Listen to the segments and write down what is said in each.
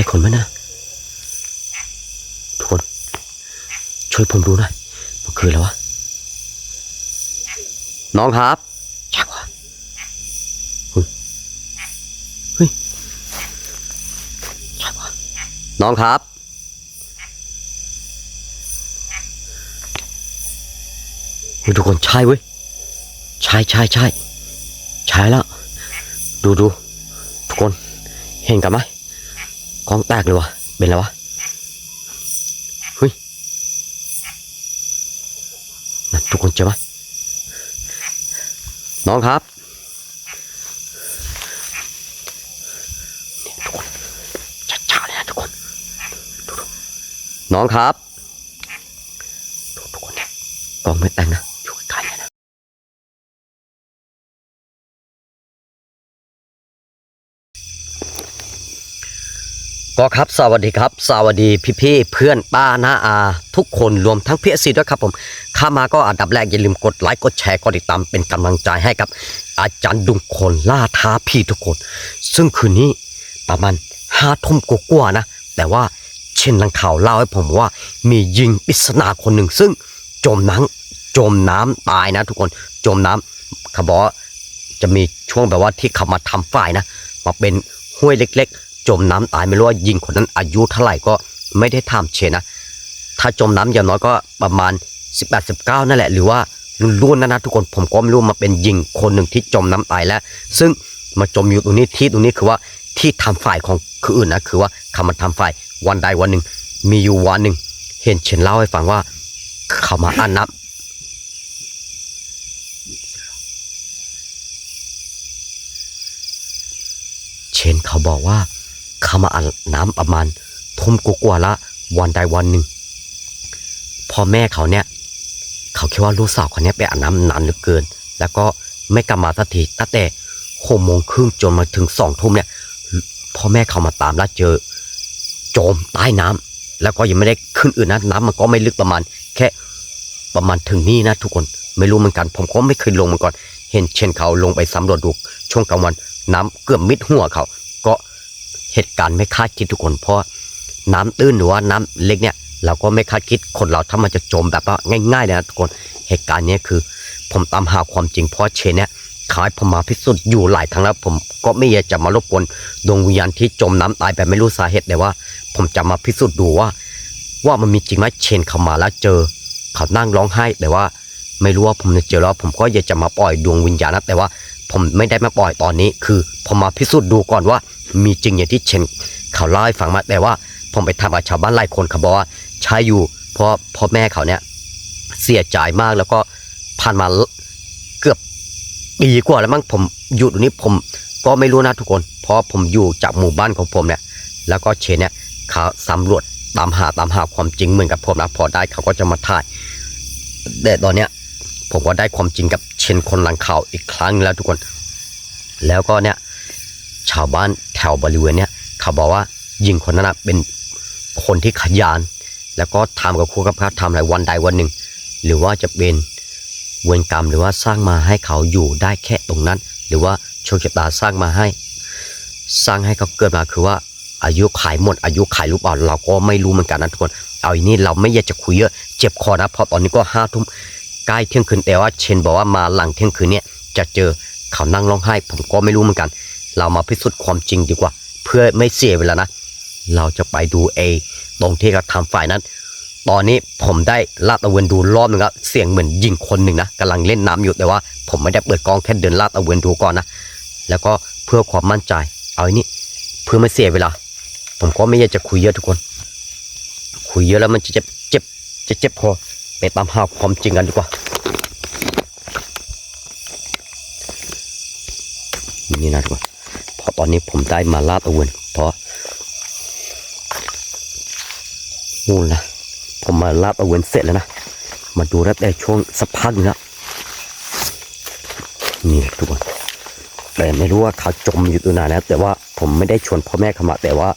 ช่คนไหมนะทุกคน ช่วยผมดูหน่อยมันคืออะไรวะ น้องครับใช่วะเฮ้ยเฮ้ยใช่วะน้องครับเฮ้ยทุกคนใช่เว้ย ใช่ใช่ใช่ใช่แล้ว ดูดูทุกคน เห็นกันไหม กล้องแตกเลยวะเป็นไรววะเฮ้ยนั่นทุกคนเจอไหมน้องครับนี่ทุกคนช้าๆเลยนะทุกคนน้องครับทุกคนกองไม่แตกนะ ก็ครับสวัสดีครับสวัสดีพี่พี่เพื่อนป้าน้าอา ทุกคนรวมทั้งพี่ซีด้วยครับผมข้ามาก็อันดับแรกอย่าลืมกดไลค์กดแชร์กดติดตามเป็นกำลังใจให้กับ อาจารย์ดุงคนล่าท้าพี่ทุกคน ซึ่งคืนนี้ประมาณห้าทุ่มกว่าๆนะ แต่ว่าเช่นลังข่าวเล่าให้ผมว่า มียิงปริศนาคนหนึ่งซึ่งจมน้ำจมน้ำตายนะ ทุกคนจมน้ำเขาบอกจะมีช่วงแบบว่าที่เขามาทำฝ่ายนะมาเป็นห้วยเล็กๆ จมน้ำตายไม่รู้ว่ายิงคนนั้นอายุเท่าไหร่ก็ไม่ได้ถามเชนนะถ้าจมน้ำอย่างน้อยก็ประมาณ 18 19 นั่นแหละ หรือว่ารุ่นๆนะนะทุกคนผมก็ไม่รู้มาเป็นยิงคนหนึ่งที่จมน้ำตายแล้ว ซึ่งมาจมอยู่ตรงนี้ที่ตรงนี้คือว่าที่ทำฝ่ายของคืออื่นนะคือว่าเขามาทำฝ่ายวันใดวันหนึ่ง มีอยู่วันหนึ่ง เห็นเชนเล่าให้ฟังว่าเขามาอ่านน้ำเชนเขาบอกว่า ขามาอาบน้ำประมาณทุ่มกว่าๆละวันใดวันหนึ่งพ่อแม่เขาเนี่ย เขาคิดว่าลูกสาวคนนี้ไปอาบน้ำนานเหลือเกิน แล้วก็ไม่กลับมาสักทีตั้งแต่หกโมงครึ่งจนมาถึงสองทุ่มเนี่ยพ่อแม่เขามาตามแล้วเจอโจมใต้น้ำแล้วก็ยังไม่ได้ขึ้นอื่นนะน้ำมันก็ไม่ลึกประมาณ แค่ประมาณถึงนี่นะทุกคนไม่รู้เหมือนกัน ผมก็ไม่เคยลงมาก่อน เห็นเช่นเขาลงไปสำรวจดูช่วงกลางวันน้ำเกือบมิดหัวเขา เหตุการณ์ไม่คาดคิดทุกคนเพราะน้ำตื้นหรือว่าน้ำเล็กเนี่ย เราก็ไม่คาดคิดคนเราถ้ามันจะจมแบบว่าง่ายๆเลยนะทุกคนเหตุการณ์นี้คือ ผมตามหาความจริงเพราะเชนเนี่ยขายผมมาพิสูจน์อยู่หลายครั้งแล้ว ผมก็ไม่อยากจะมารบกวนดวงวิญญาณที่จมน้ำตายแบบไม่รู้สาเหตุแต่ว่า ผมจะมาพิสูจน์ดูว่า ว่ามันมีจริงไหมเชนเข้ามาแล้วเจอ เขานั่งร้องไห้แต่ว่า ไม่รู้ว่าผมจะเจอแล้วผมก็อยากจะมาปล่อยดวงวิญญาณนะแต่ว่า ผมไม่ได้มาปล่อยตอนนี้ คือผมมาพิสูจน์ดูก่อนว่า มีจริงอย่างที่เชนเขาเล่าให้ฟังมาแต่ว่าผมไปทำกับชาวบ้านหลายคนเขาบอกว่าใช่อยู่เพราะพ่อแม่เขาเนี่ยเสียใจมากแล้วก็ผ่านมาเกือบปีกว่าแล้วมั้งผมอยู่ตรงนี้ผมก็ไม่รู้นะทุกคน เพราะผมอยู่จากหมู่บ้านของผมเนี่ยแล้วก็เชนเนี่ยเขาสำรวจตามหาตามหาความจริงเหมือนกับผมนะพอได้เขาก็จะมาถ่ายแต่ตอนเนี้ยผมก็ได้ความจริงกับเชนคนหลังข่าวอีกครั้งแล้วทุกคน แล้วก็เนี่ย ชาวบ้านแถวบริเวณเนี้ยเขาบอกว่ายิงคนนั้นเป็นคนที่ขยันแล้วก็ทำกับครูกับข้าทำอะไรวันใดวันหนึ่ง หรือว่าจะเป็นเวรกรรมหรือว่าสร้างมาให้เขาอยู่ได้แค่ตรงนั้น หรือว่าโชคชะตาสร้างมาให้ สร้างให้เขาเกิดมาคือว่าอายุขายหมดอายุขายรูปอ่อนเราก็ไม่รู้เหมือนกันนะทุกคนเอาอีนี่เราไม่อยากจะคุยเยอะเจ็บคอนะเพราะตอนนี้ก็ห้าทุ่มใกล้เที่ยงคืนแต่ว่าเชนบอกว่ามาหลังเที่ยงคืนเนี่ยจะเจอเขานั่งร้องไห้ ผมก็ไม่รู้เหมือนกัน เรามาพิสูจน์ความจริงดีกว่า เพื่อไม่เสียเวลานะ เราจะไปดูเอตรงที่เขาทำฝ่ายนั้น ตอนนี้ผมได้ลาดตะเวนดูรอบนึงแล้วเสียงเหมือนยิงคนหนึ่งนะกำลังเล่นน้ำอยู่แต่ว่า ผมไม่ได้เปิดกล้องแค่เดินลาดตะเวนดูก่อนนะแล้วก็เพื่อความมั่นใจ เอาอันนี้เพื่อไม่เสียเวลา ผมก็ไม่อยากจะคุยเยอะทุกคน คุยเยอะแล้วมันจะเจ็บเจ็บจะเจ็บคอไปตามหาความจริงกันดีกว่านี่นะทุกคน เพราะตอนนี้ผมได้มาลาดตะเวนเพราะนู่นนะผมมาลาดตะเวนเสร็จแล้วนะมาดูแล้วแต่ช่วงสักพักนึงล้วนี่ทุกคนแต่ไม่รู้ว่าเขาจมอยู่ตัวไหนนะแต่ว่าผมไม่ได้ชวนพ่อแม่เขามาแต่ว่า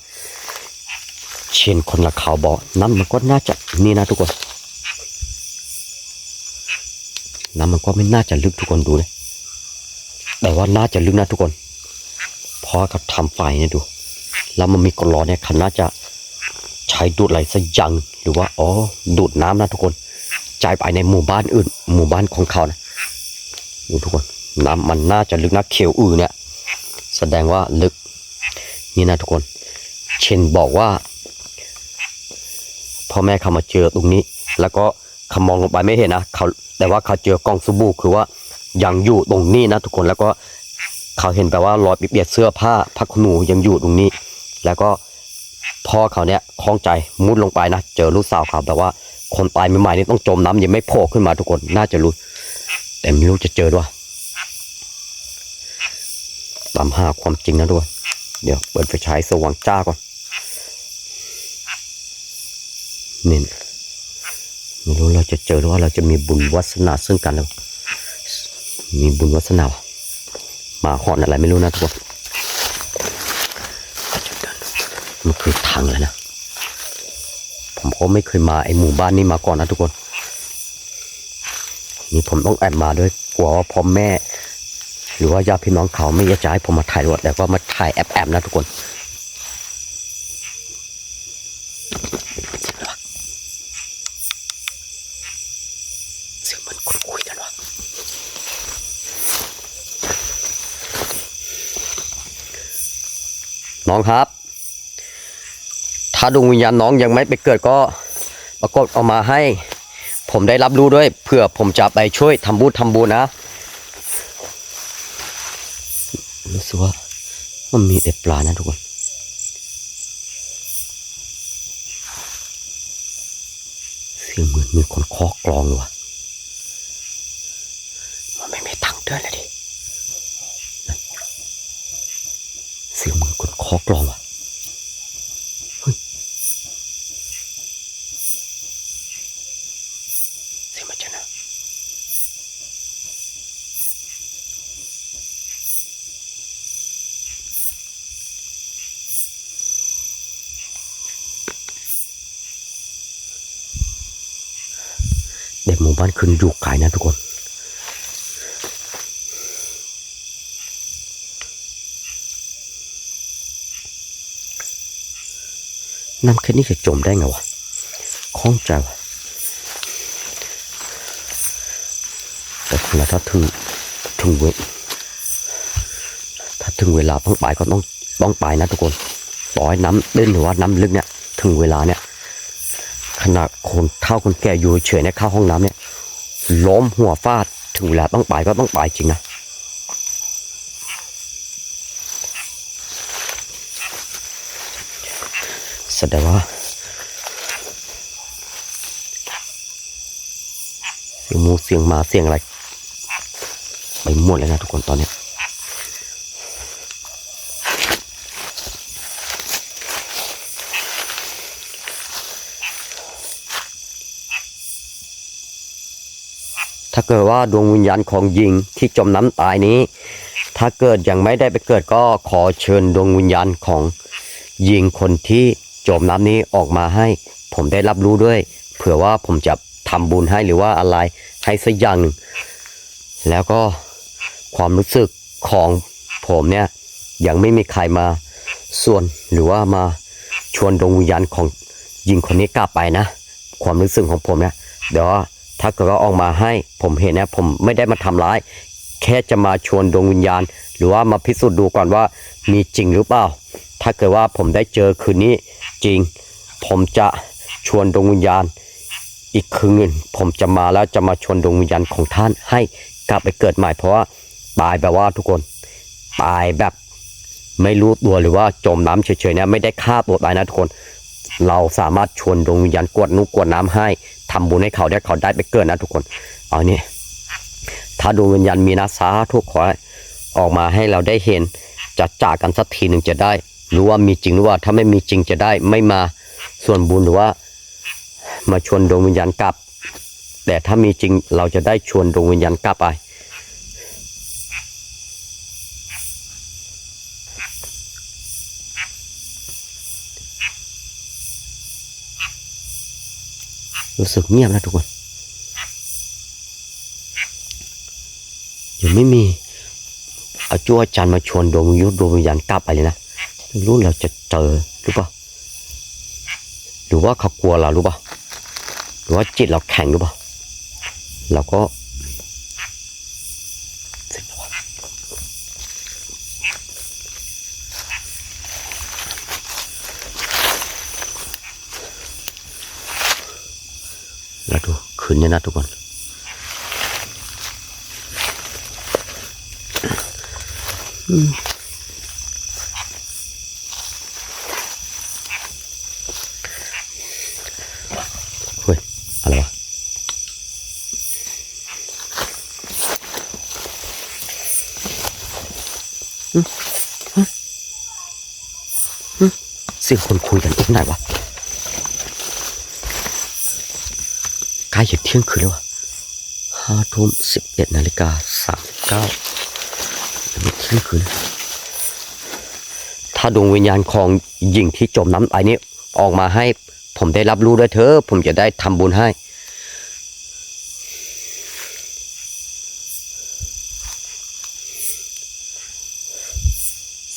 เช่นคนละข่าวบอกน้ำมันก็น่าจะนี่นะทุกคนน้ำมันก็ไม่น่าจะลึกทุกคนดูเลยแต่ว่าน่าจะลึกนะทุกคน ราะเขาทำไฟเนี่ยดู แล้วมันมีกรอเนี่ยเขาน่าจะใช้ดูดอะไรสักอย่างหรือว่าอ๋อดูดน้ำนะทุกคนจ่ายไปในหมู่บ้านอื่น หมู่บ้านของเขานะดูทุกคนน้ำมันน่าจะลึกนะเขียวอือเนี่ย แสดงว่าลึก นี่นะทุกคน เชนบอกว่าพ่อแม่เขามาเจอตรงนี้ แล้วก็เขามองลงไปไม่เห็นนะเขาแต่ว่าเขาเจอกล่องสบู่คือว่ายังอยู่ตรงนี้นะทุกคนแล้วก็ เขาเห็นแปลว่ารอยเปียกเสื้อผ้าผ้าขนหนูยังอยู่ตรงนี้ แล้วก็พ่อเขาเนี่ยคล้องใจมุดลงไปนะ เจอลูกสาวเขาแบบว่าคนตายใหม่ๆนี่ต้องจมน้ำยังไม่โผล่ขึ้นมาทุกคนน่าจะรู้ แต่ไม่รู้จะเจอด้วยตามหาความจริงนะด้วยเดี๋ยวเปิดไฟฉายสว่างจ้าก่อนนี่ไม่รู้เราจะเจอหรือว่าเราจะมีบุญวาสนาซึ่งกันแล้วมีบุญวาสนา มาหอนอะไรไม่รู้นะทุกคนมันคือทางเลยนะ ผมก็ไม่เคยมาไอหมู่บ้านนี้มาก่อนนะทุกคน นี่ผมต้องแอบมาด้วยกลัวว่าพ่อแม่ หรือว่าญาติพี่น้องเขาไม่อยากจะให้ผมมาถ่ายรถแต่ก็มาถ่ายแอบแอบๆนะทุกคนเสียงมันคุยคุยกันวะ น้องครับ ถ้าดวงวิญญาณน้องยังไม่ไปเกิดก็ปรากฏออกมาให้ ผมได้รับรู้ด้วยเพื่อผมจะไปช่วยทำบุญทำบุญนะรู้สึกว่ามันมีแต่ปลานะทุกคนเสียงเหมือนมีคนเคาะกลองเลยว่ะมันไม่มีทางเดินเลยดินั่นเสียงเห มือกลองว่ะเฮ้ยเสียงมันจะนะเด็กหมู่บ้านคืนอยู่ไกลนะทุกคน น้ำแค่นี้จะจมได้ไงวะคล่องใจวะแต่คนละถ้าถึงถึงเวถ้าถึงเวลาต้องไปก็ต้องต้องไปนะทุกคนต่อให้น้ำตื้นหรือว่าน้ำลึกเนี่ย ถึงเวลาเนี่ย ขนาดคนเท่าคนแก่อยู่เฉยเนี่ยเข้าห้องน้ำเนี่ยล้มหัวฟาดถึงเวลาต้องไปก็ต้องไปจริงนะ สดงว่าเสียงมูเสียงหมาเสียงอะไรไปหมดเลยนะทุกคนตอนนี้ถ้าเกิดว่าดวงวิญญาณของยิงที่จมน้ำตายนี้ ถ้าเกิดยังไม่ได้ไปเกิดก็ขอเชิญดวงวิญญาณของยิงคนที่ จมน้ำนี้ออกมาให้ ผมได้รับรู้ด้วย เผื่อว่าผมจะทำบุญให้หรือว่าอะไรให้สักอย่างหนึ่ง แล้วก็ความรู้สึกของผมเนี่ยยังไม่มีใครมาส่วนหรือว่ามาชวนดวงวิญญาณของยิงคนนี้กลับไปนะ ความรู้สึกของผมเนี่ยเดี๋ยวถ้าเกิดว่าออกมาให้ผมเห็นนะผมไม่ได้มาทำร้าย แค่จะมาชวนดวงวิญญาณ หรือว่ามาพิสูจน์ดูก่อนว่ามีจริงหรือเปล่า ถ้าเกิดว่าผมได้เจอคืนนี้จริง ผมจะชวนดวงวิญญาณ อีกคืนหนึ่งผมจะมาแล้วจะมาชวนดวงวิญญาณของท่านให้กลับไปเกิดใหม่เพราะว่าตายแบบว่าทุกคนตายแบบไม่รู้ตัวหรือว่าจมน้ำเฉยๆเนี่ยไม่ได้ฆ่าตัวตายนะทุกคน เราสามารถชวนดวงวิญญาณกวดนุกกวดน้ำให้ทำบุญให้เขาได้เขาได้ไปเกิดนะทุกคนเอานี่ถ้าดวงวิญญาณมีนะสาทุกขอออกมาให้เราได้เห็นจัดจากกันสักทีหนึ่งจะได้ รู้ว่ามีจริงหรือว่าถ้าไม่มีจริงจะได้ไม่มาส่วนบุญหรือว่า มาชวนดวงวิญญาณกลับ แต่ถ้ามีจริงเราจะได้ชวนดวงวิญญาณกลับไปรู้สึกเงียบนะทุกคนยังไม่มี เอาจ้วจารย์มาชวนดวงยุทธดวงวิญญาณกลับไปเลยนะ ไม่รู้เราจะเจอหรือเปล่าหรือว่าเขากลัวเราหรือเปล่าหรือว่าจิตเราแข็งหรือเปล่าเราก็เสร็จแล้ววะแล้วดูคืนนี้นะทุกคนเฮ้ย อะไรวะ อืมฮะอืม เสียงคนคุยกันตรงไหนวะใกล้จะเที่ยงคืนแล้ววะห้าทุ่มสิบเอ็ดนาฬิกาสามสิบเก้าเที่ยงคืน ถ้าดวงวิญญาณของหญิงที่จมน้ำตายนี้ ออกมาให้ผมได้รับรู้ด้วยเถอะผมจะได้ทำบุญให้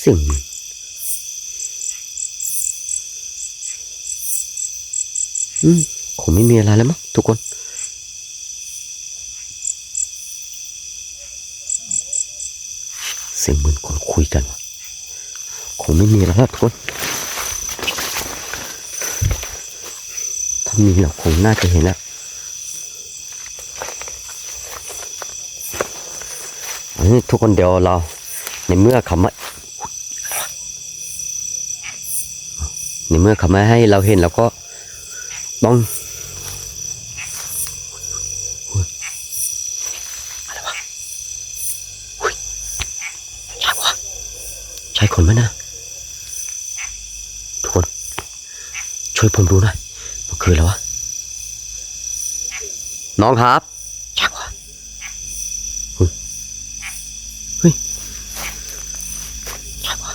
สิ่ง อืมคงไม่มีอะไรแล้วมั้งทุกคน เสียงเหมือนคนคุยกันวะคงไม่มีแล้วทุกคน ถ้ามีเราคงน่าจะเห็นแล้วทุกคนเดี๋ยวเราในเมื่อเขาไม่ใน เมื่อเขาไม่ให้เราเห็นเราก็ต้องอุ๊ยอะไรวะอุ๊ยใช่วะใช่คนไหมนะทุกคน ช่วยผมดูหน่อยมันคืออะไรวะน้องครับใช่วะเฮ้ยเฮ้ยใช่วะ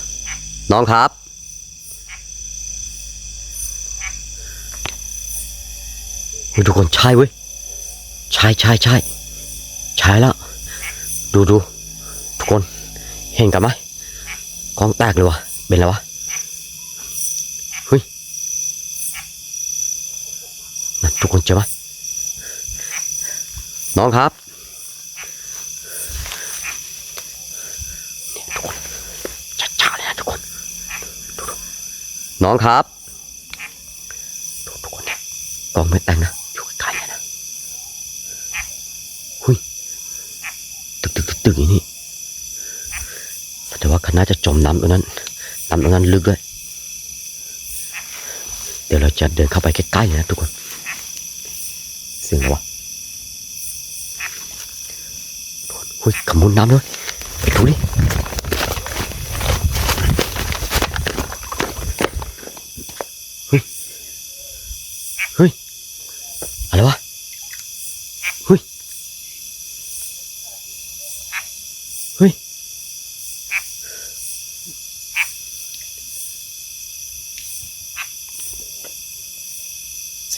น้องครับ เฮ้ยทุกคนใช่เว้ยใช่ใช่ใช่ใช่แล้วดูดูทุกคนเห็นกันไหมกล้องแตกเลยวะเป็นไรววะเฮ้ยนั่นทุกคนเจอไหมน้องครับเนี่ยทุกคนช้าๆเลยนะทุกคนดูน้องครับทุกคนนะกล้องไม่แต่งนะอยู่ใกล้ๆเลยนะหุยตึ กตึกอย่างนี้แต่ว่าเขาน่าจะจมน้ำตรงนั้นน้ำตรงนั้นลึกด้วย เดี๋ยวเราจะเดินเข้าไปใกล้ๆนะทุกคนเสียงอะไรวะหุ้ยขมุนน้ำด้วยไปดูดิเฮ้ย เฮ้ย อะไรวะ เฮ้ย เฮ้ย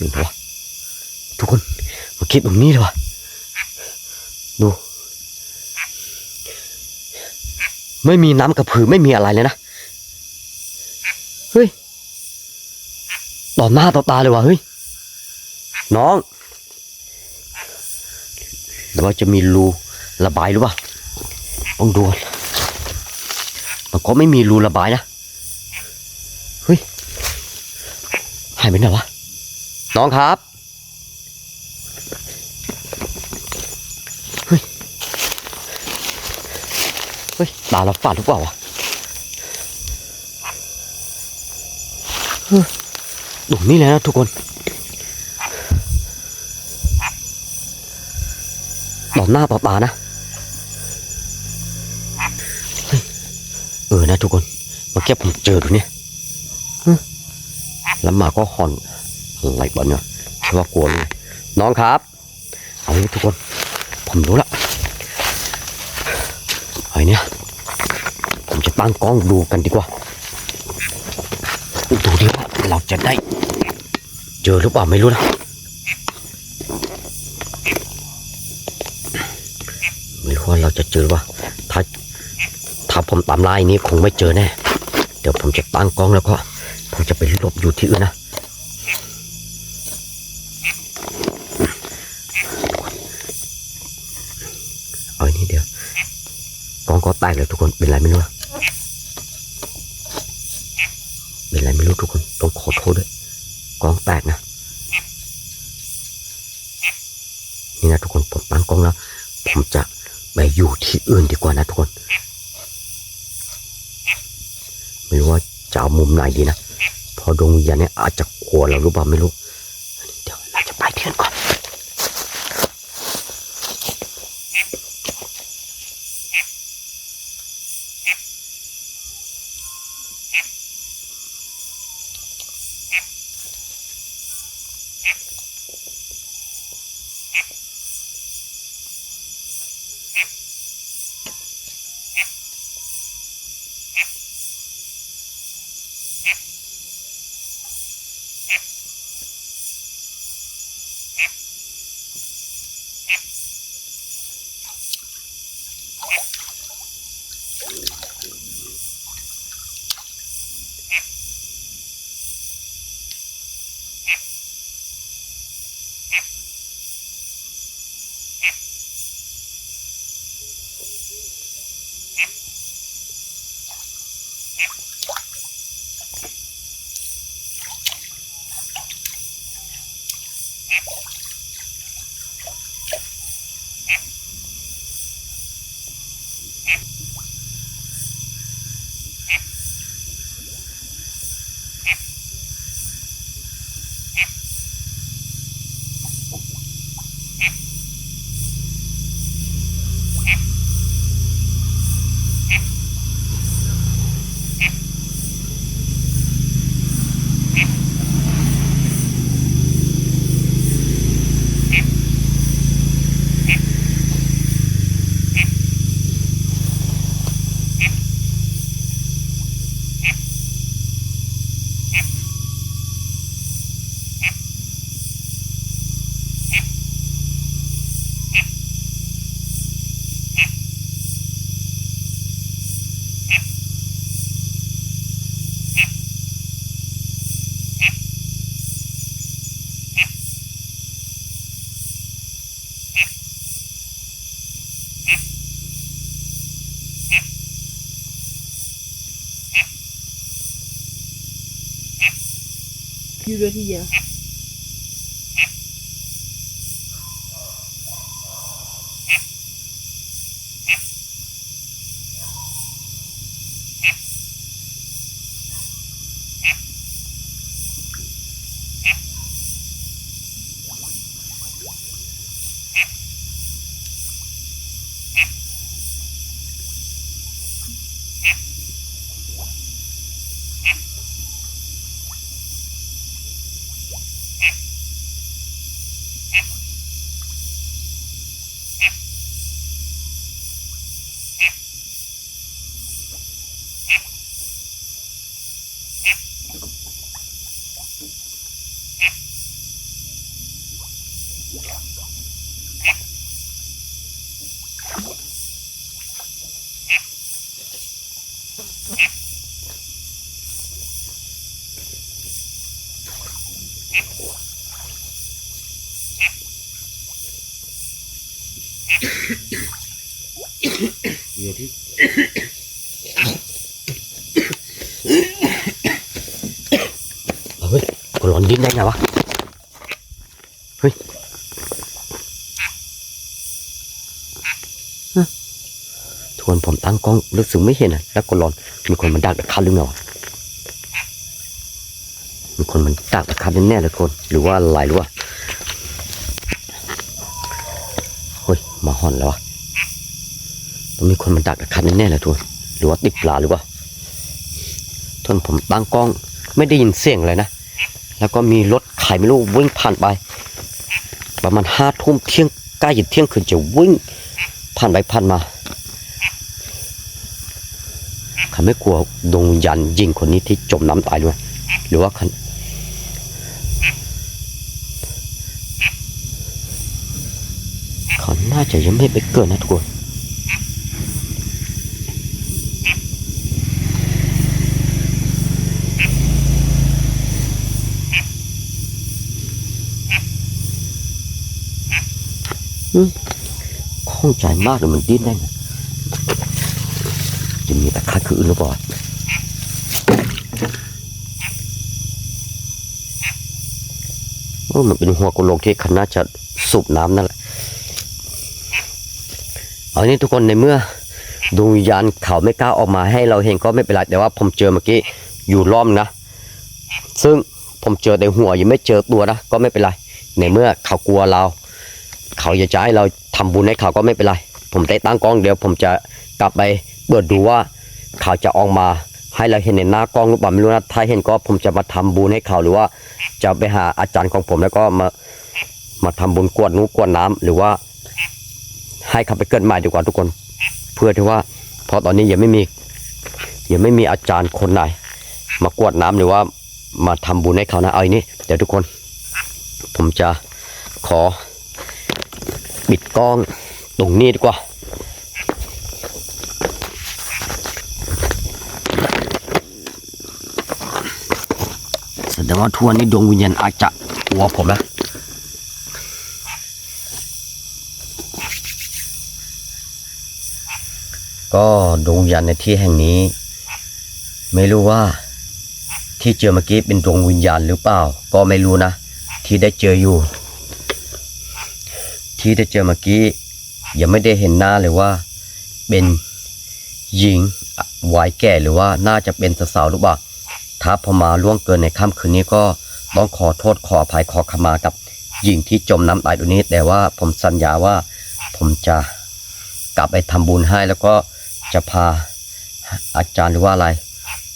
เสียงอะวะทุกคนมาคิดตรงนี้เลยวะดู ไม่มีน้ำกระพือไม่มีอะไรเลยนะ เฮ้ยต่อหน้าต่อตาเลยวะเฮ้ย น้องหรือว่าจะมีรูระบายหรือเปล่าต้องดูมันก็ไม่มีรูระบายนะ เฮ้ย หายไปไหนวะ น้องครับเฮ้ยเฮ้ยตาเราฝาดหรือเปล่าวะเฮ้ยตรงนี้เลยนะทุกคนต่อหน้าต่อตานะ เออนะทุกคน เมื่อกี้ผมเจอตรงเนี้ยเฮ้ยแล้วหมาก็หอน อะไรบ้างเนี่ยคิดว่ากลัวเลยน้องครับ เอางี้ทุกคน ผมรู้ละไอ้เนี่ยผมจะตั้งกล้องดูกันดีกว่าดูดิว่าเราจะได้ เจอหรือเปล่าไม่รู้นะไม่รู้ว่าเราจะเจอว่าถ้าถ้าผมตามไล่นี้คงไม่เจอแน่ เดี๋ยวผมจะตั้งกล้องแล้วก็ ผมจะไปหลบอยู่ที่อื่นนะ เอาอันนี้เดี๋ยว กล้องก็แตกเลยทุกคนเป็นไรไม่รู้เป็นไรไม่รู้ทุกคนต้องขอโทษด้วยกล้องแตกนะนี่นะทุกคนผมตั้งกล้องแล้วผมจะไปอยู่ที่อื่นดีกว่านะทุกคน ไม่รู้ว่าจะเอามุมไหนดีนะพอดวงวิญญาณเนี่ยอาจจะกลัวเราหรือเปล่าไม่รู้เดี๋ยวเราจะไปที่นั่นก่อน อยู่ด้ว ได้ไงวะ เฮ้ยทุกคนผมตั้งกล้องรู้สึกไม่เห็นอะ แล้วก็ร้อน มีคนมาดักตะคันหรือไงวะมีคนมันดักตะคันแน่ๆเลยทุกคน หรือว่าอะไรหรือว่าเฮ้ย มาห่อนแล้ววะต้องมีคนมาดักตะคันแน่ๆเลยทุกคนหรือว่าติดปลาหรือว่าทนผมตั้งกล้องไม่ได้ยินเสียงเลยนะ แล้วก็มีรถใครไม่รู้วิ่งผ่านไป ประมาณห้าทุ่มเที่ยงใกล้จะเที่ยงคืนจะวิ่งผ่านไปผ่านมาเขาไม่กลัวดวงวิญญาณยิงคนนี้ที่จมน้ำตายด้วยหรือว่าขาเขาน่าจะยังไม่ไปเกิดนะทุกคน ข้องใจมากเลยมันดิ้นได้ไงจะมีตะคัดคืออื่นหรือเปล่ามันเป็นหัวกะโหลกที่ขนาดจะสูบน้ำนั่นแหละเอานี้ทุกคนในเมื่อดวงวิญญาณเขาไม่กล้าออกมาให้เราเห็นก็ไม่เป็นไรแต่ว่าผมเจอเมื่อกี้อยู่รอบนึงนะ ซึ่งผมเจอแต่หัวยังไม่เจอตัวนะก็ไม่เป็นไรในเมื่อเขากลัวเรา เขาอยากจะให้เรา ทำบุญให้เขาก็ไม่เป็นไร ผมได้ตั้งกล้องเดี๋ยว ผมจะกลับไปเปิดดูว่าเขาจะออกมาให้เราเห็นในหน้ากล้องหรือเปล่าไม่รู้นะถ้าเห็นก็ผมจะมาทำบุญให้เขาหรือว่าจะไปหาอาจารย์ของผมแล้วก็มามาทำบุญกวดนู้กวดน้ำหรือว่า ให้เขาไปเกิดใหม่ดีกว่าทุกคน เพื่อที่ว่าเพราะตอนนี้ยังไม่มียังไม่มีอาจารย์คนไหน มากวดน้ำหรือว่ามาทำบุญให้เขานะเอาอย่างนี้เดี๋ยวทุกคน ผมจะขอ ปิดกล้องตรงนี้ดีกว่า แสดงว่าทัวนนี้ดวงวิญญาณอาจจะกลัวผมนะก็ดวงวิญญาณในที่แห่งนี้ ไม่รู้ว่า ที่เจอเมื่อกี้เป็นดวงวิญญาณหรือเปล่า ก็ไม่รู้นะ ที่ได้เจออยู่ ที่ได้เจอเมื่อกี้ ยังไม่ได้เห็นหน้าเลยว่า เป็นหญิงวัยแก่หรือว่าน่าจะเป็นสาวๆหรือเปล่าถ้าพอมาล่วงเกินในค่ำคืนนี้ก็ต้องขอโทษขออภัยขอขมากับหญิงที่จมน้ำตายตัวนี้ แต่ว่าผมสัญญาว่าผมจะกลับไปทำบุญให้แล้วก็จะพาอาจารย์หรือว่าอะไร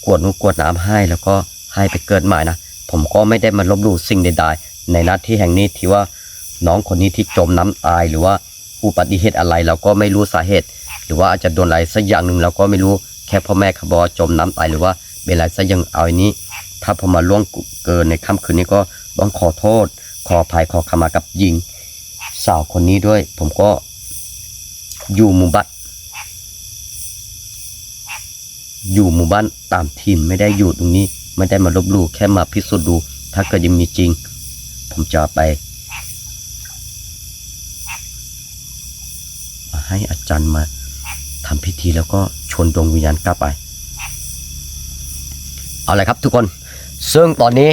กวดนุกวดน้ำให้แล้วก็ให้ไปเกิดใหม่นะ ผมก็ไม่ได้มาลบหลู่สิ่งใดๆ ในน้าที่แห่งนี้ที่ว่า น้องคนนี้ที่จมน้ำตายหรือว่าอุบัติเหตุอะไรเราก็ไม่รู้สาเหตุ หรือว่าอาจจะโดนอะไรสักอย่างหนึ่งเราก็ไม่รู้แค่พ่อแม่เขาบอกจมน้ำตายหรือว่าเป็นอะไรสักอย่างเอาอันนี้ ถ้าผมมาล่วงเกินในค่ำคืนนี้ก็ต้องขอโทษ ขออภัยขอขมากับหญิงสาวคนนี้ด้วย ผมก็อยู่หมู่บ้านอยู่หมู่บ้านตามถิ่นไม่ได้อยู่ตรงนี้ ไม่ได้มาลบลู่แค่มาพิสูจน์ดู ถ้าเกิดยังมีจริง ผมจะไปมา ให้อาจารย์มาทำพิธีแล้วก็ชวนดวงวิญญาณกลับไป เอาลยครับทุกคน ซึ่งตอนนี้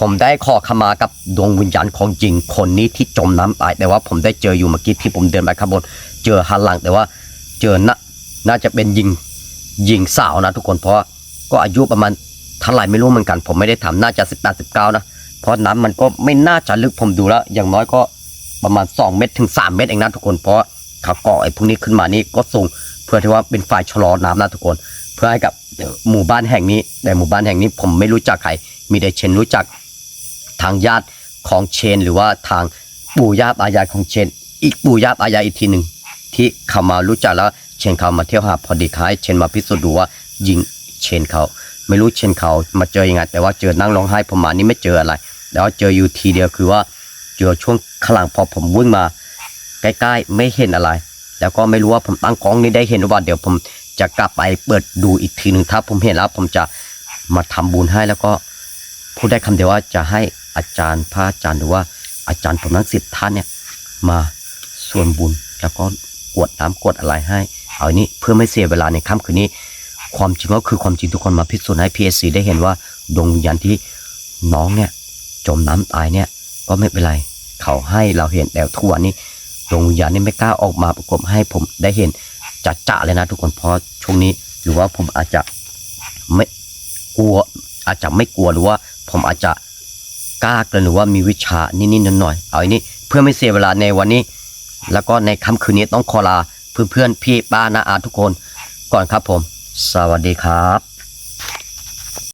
ผมได้ขอขมากับดวงวิญญาณของจริงคนนี้ที่จมน้ำตาย แต่ว่าผมได้เจออยู่เมื่อกี้ที่ผมเดินไปข้างบน เจอหันหลังแต่ว่าเจอนะน่าจะเป็นยิงยิงสาวนะทุกคนเพราะก็อายุประมาณเท่าไหร่ไม่รู้เหมือนกัน ผมไม่ได้ทำน่าจะสิบแปดสิบเก้านะเพราะน้ำมันก็ไม่น่าจะลึกผมดูแล้ว อย่างน้อยก็ประมาณสองเมตรถึงสามเมตรเองนะทุกคนเพราะ ขาเกาะไอ้พวกนี้ขึ้นมานี่ก็สูงเพื่อที่ว่าเป็นฝ่ายชะลอน้ำนะทุกคน เพื่อให้กับหมู่บ้านแห่งนี้ แต่หมู่บ้านแห่งนี้ผมไม่รู้จักใคร มีแต่เชนรู้จักทางญาติของเชน หรือว่าทางปู่ย่าตายายของเชน อีกปู่ย่าตายายอีกทีหนึ่งที่เขามารู้จักแล้วเชนเขามาเที่ยวหาพอดีคล้ายเชนมาพิสูจน์ดูว่ายิงเชนเขาไม่รู้เชนเขามาเจอยังไง แต่ว่าเจอนั่งร้องไห้ผมมานี่ไม่เจออะไรแต่ว่าเจออยู่ทีเดียวคือว่าเจอช่วงขลังพอผมวิ่งมา ใกล้ๆไม่เห็นอะไร แล้วก็ไม่รู้ว่าผมตั้งกล้องนี้ได้เห็นหรือเปล่าเดี๋ยวผมจะกลับไปเปิดดูอีกทีหนึ่งถ้าผมเห็นแล้วผมจะมาทำบุญให้แล้วก็พูดได้คำเดียวว่าจะให้อาจารย์พระอาจารย์หรือว่าอาจารย์ผมทั้งสิบท่านเนี่ยมาส่วนบุญแล้วก็กวดน้ำกวดอะไรให้ เอาอันนี้เพื่อไม่เสียเวลาในค่ำคืนนี้ ความจริงก็คือความจริงทุกคนมาพิสูจน์ให้ PSC ได้เห็นว่าดวงวิญญาณที่น้องเนี่ยจมน้ำตายเนี่ยก็ไม่เป็นไร เขาให้เราเห็นแต่ทุกวันนี้ ดวงวิญญาณนี่ไม่กล้าออกมาประกบให้ผมได้เห็นจัดจ่าเลยนะทุกคนเพราะช่วงนี้หรือว่าผมอาจจะไม่กลัวอาจจะไม่กลัวหรือว่าผมอาจจะกล้าเกินหรือว่ามีวิชานิดๆหน่อยๆเอาอันนี้เพื่อไม่เสียเวลาในวันนี้ แล้วก็ในค่ำคืนนี้ต้องขอลาเพื่อนๆพี่ป้านาอาทุกคนก่อนครับผม สวัสดีครับ